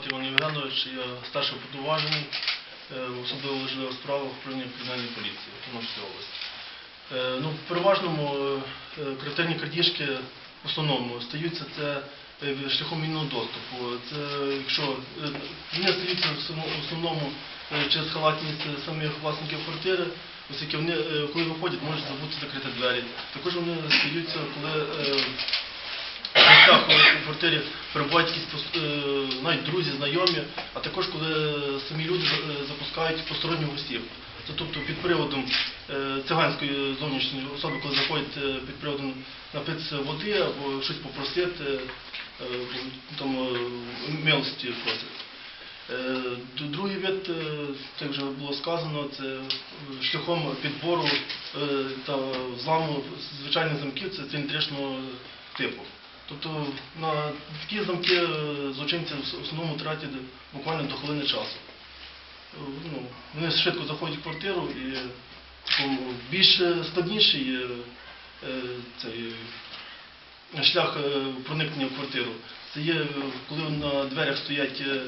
звати Іван Євгенович, я старший повноважений е, в особливо важливих справах управління кримінальної поліції Тернопільської області. Е, Ну, в переважному е, критерні крадіжки в основному стаються це шляхом вільного доступу. Це якщо вони стаються в основному- через халатність самих власників квартири, оскільки вони, коли виходять, можуть забути закрити двері. Також вони стаються, коли гостях у квартирі перебувають якісь навіть друзі, знайомі, а також коли самі люди е, запускають посторонніх гостів. Це тобто під приводом е, циганської зовнішньої особи, коли заходять е, під приводом напитися води або щось попросити, там милості просять. Другий вид, це вже було сказано, це шляхом підбору та зламу звичайних замків, це циліндричного типу. Тобто на такі замки е, злочинці в основному тратять буквально до хвилини часу. Е, Ну, вони швидко заходять в квартиру і такому більш складніший е, е, цей шлях е, проникнення в квартиру. Це є, е, коли на дверях стоять е,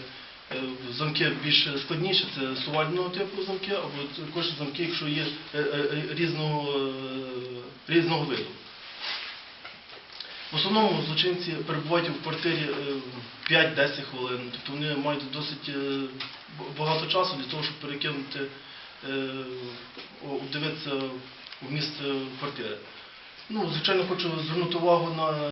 е, замки більш складніші, це сувального типу замки, або також замки, якщо є е, е, різного, е, різного виду. В основному злочинці перебувають в квартирі е, 5-10 хвилин, тобто вони мають досить е, багато часу для того, щоб перекинути, обдивитися в місце квартири. Ну, звичайно, хочу звернути увагу на